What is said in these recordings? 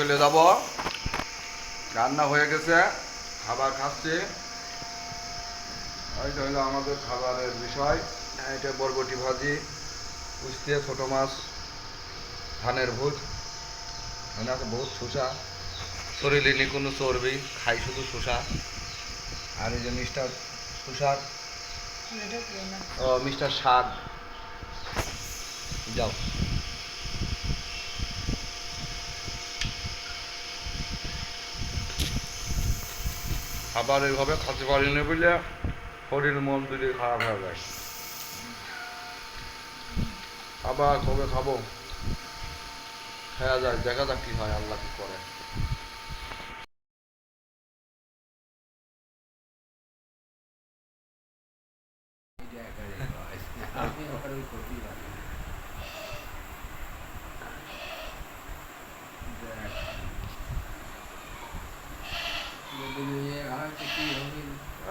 চলে যাব। রান্না হয়ে গেছে খাবার খাচ্ছি। এইটা হলো আমাদের খাবারের বিষয়। এটা বরবটি ভাজি উস্তে ছোটো মাছ ধানের ভোজ। মানে আছে বহুত শোষা শরীরে নি কোনো চর্বি খাই শুধু শোষা আর এই যে মিস্টার শোষার ও মিস্টার শাক। যাও। খাবার এইভাবে খাতে পারিনি বলে শরীর মন দুটি খারাপ হয়ে যায়। আবার কবে খাব? খাওয়া যাক দেখা যাক কি হয় আল্লাহ কি করে। যা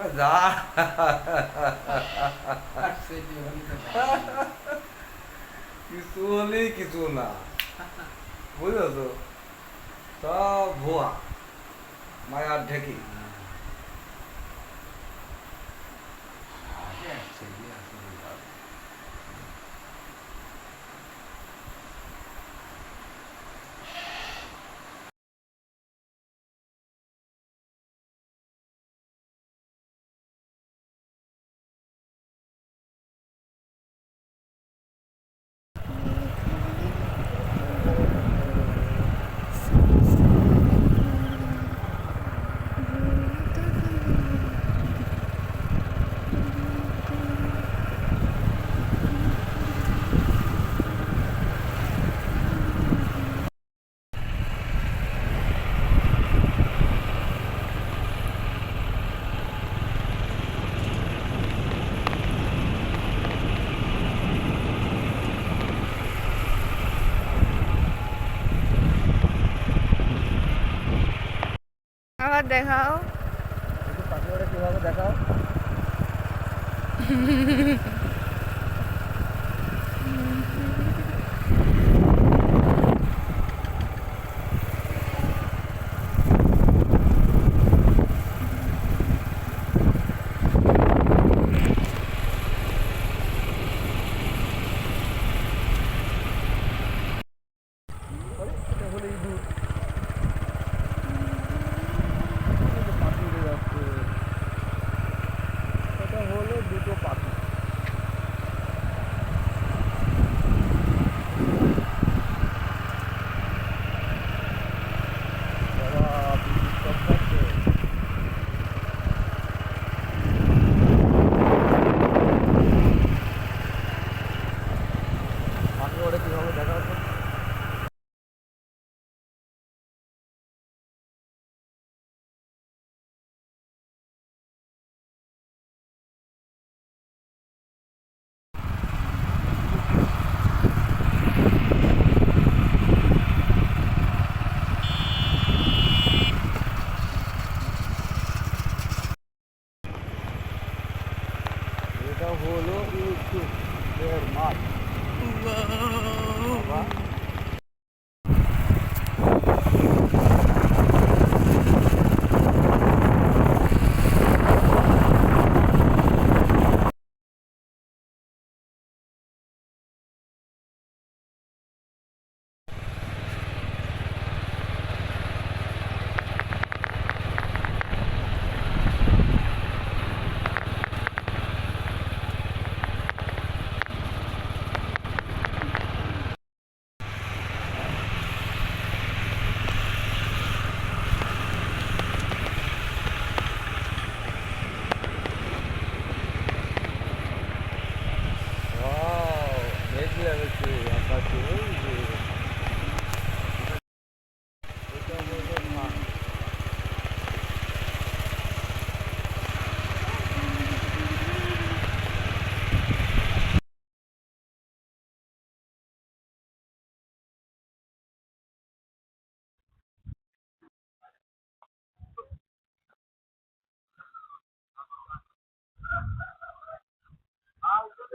কিছু হলেই কিছু না। বুঝেছ? সব ভুয়া। মায়ার ঢেকি আবার দেখাও। দেখাও?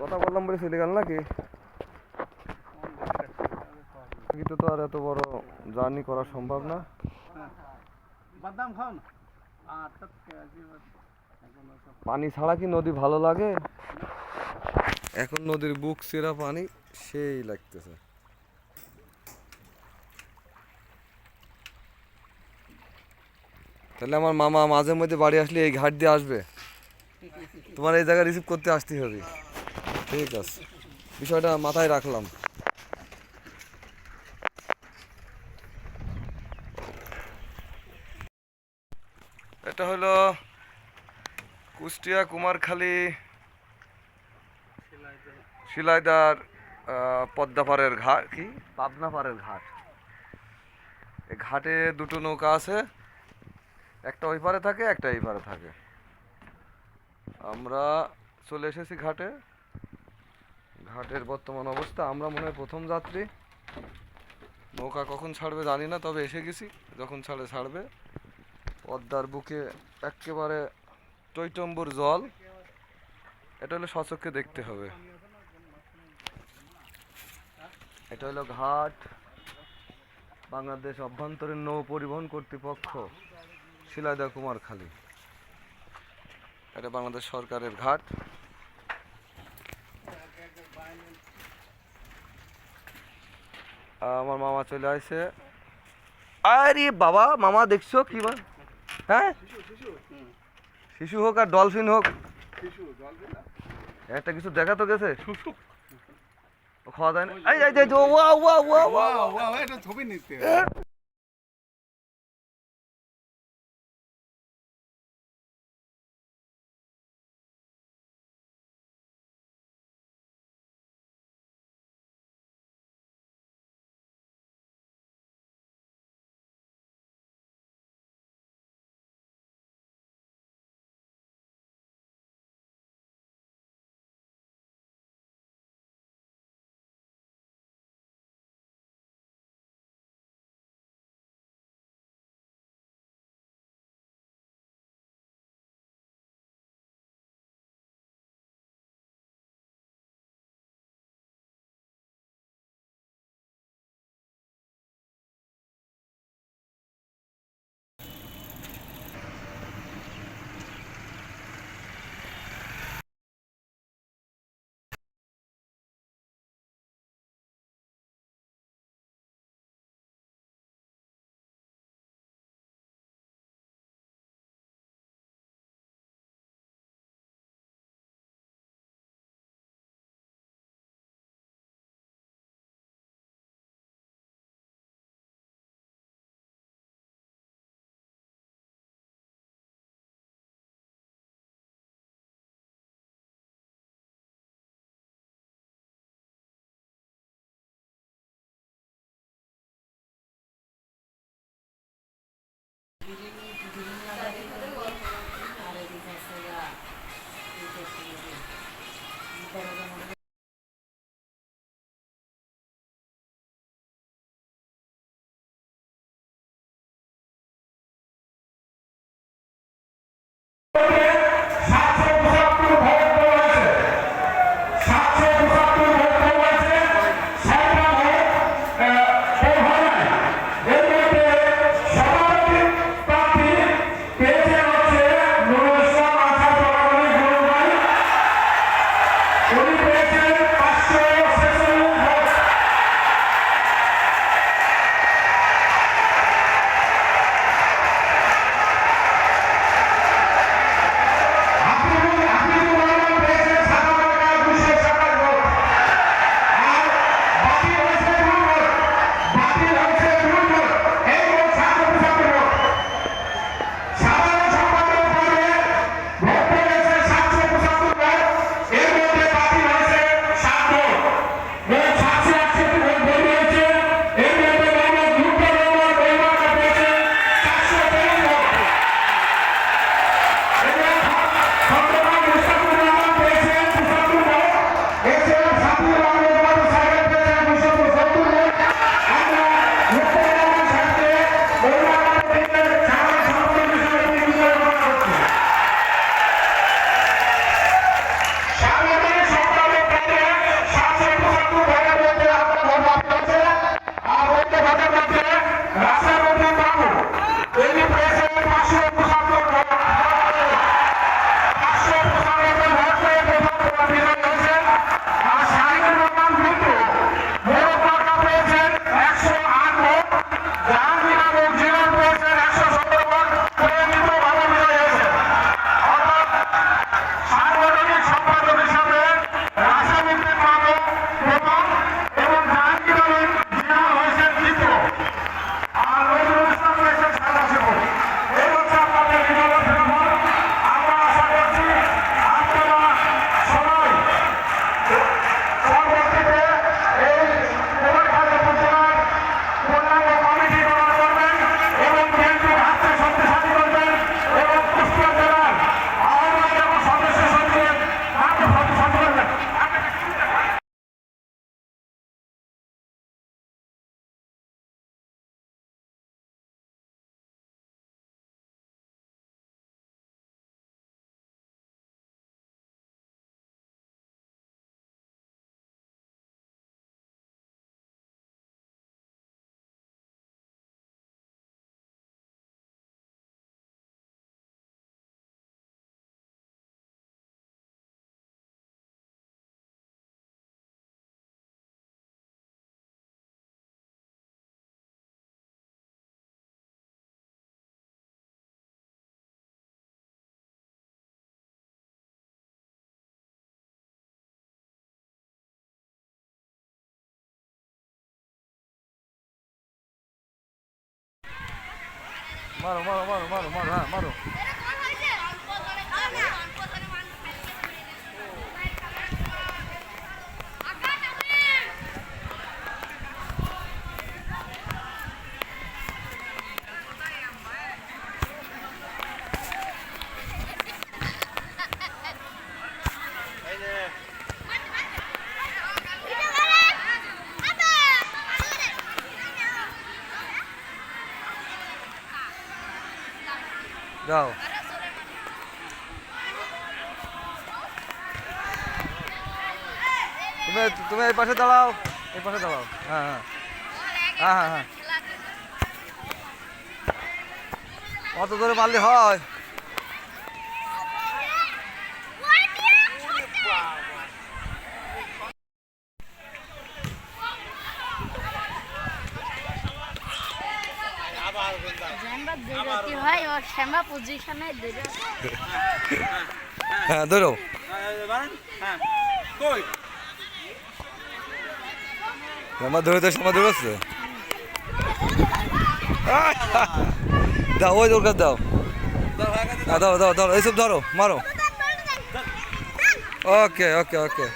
কথা বললাম বলে চলে গেল নাকি? কিন্তু তো আর এত বড় জার্নি করা সম্ভব না। বাদাম খাও না। পানি ছাড়া কি নদী ভালো লাগে? এখন নদীর বুক চেরা পানি সেই লাগতেছে। তাহলে আমার মামা মাঝে মধ্যে বাড়ি আসলে এই ঘাট দিয়ে আসবে? তোমার এই জায়গায় রিসিভ করতে আসতে হবে। ঠিক আছে। বিষয়টা মাথায় রাখলাম। এটা হলো কুষ্টিয়া কুমারখালী শিলাইদার পদ্মাপাড়ের ঘাট কি? পাবনাপাড়ের ঘাট। এই ঘাটে দুটো নৌকা আছে। একটা ওই পারে থাকে, একটা এই পারে থাকে। আমরা চলে এসেছি ঘাটে। ঘাটের বর্তমান অবস্থা। আমরা মনে হয় প্রথম যাত্রী। নৌকা কখন ছাড়বে জানি না, তবে এসে গেছি। যখন ছাড়ে, ছাড়বে। পদ্মার বুকে একেবারে টৈটম্বুর জল। এটা হলো সচক্ষে দেখতে হবে। এটা হলো ঘাট। বাংলাদেশ অভ্যন্তরীণ নৌ পরিবহন কর্তৃপক্ষ শিলাদা কুমারখালী। এটা বাংলাদেশ সরকারের ঘাট। আমার মামা চলে আসে। আরে বাবা মামা দেখছ কি বা হ্যাঁ? শিশু হোক আর ডলফিন হোক। একটা কিছু দেখা তো গেছে। খাওয়া যায় না এই ওয়া ওয়া ওয়া ওয়া ওয়াও ওয়াও এটা ছবি নিতে Okay. মারো মারো মারো মারো মারো হ্যাঁ মারো যাও তুমি এই পাশে দাঁড়াও এই পাশে দাঁড়াও। হ্যাঁ হ্যাঁ। হ্যাঁ হ্যাঁ হ্যাঁ। অত ধরে মারলে হয়? জ্যাম্বা বেরোতে হয় হ্যাঁ ধরো কই আমার ধরে তো সময় ধরেছে দাও ওই দরকার দাও। দাও দাও দাও এইসব ধরো মারো। ওকে ওকে ওকে।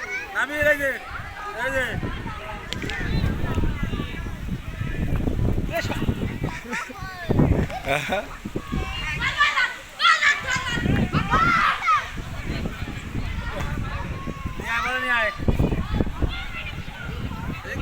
হ্যাঁ একটা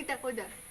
Nakita ko da.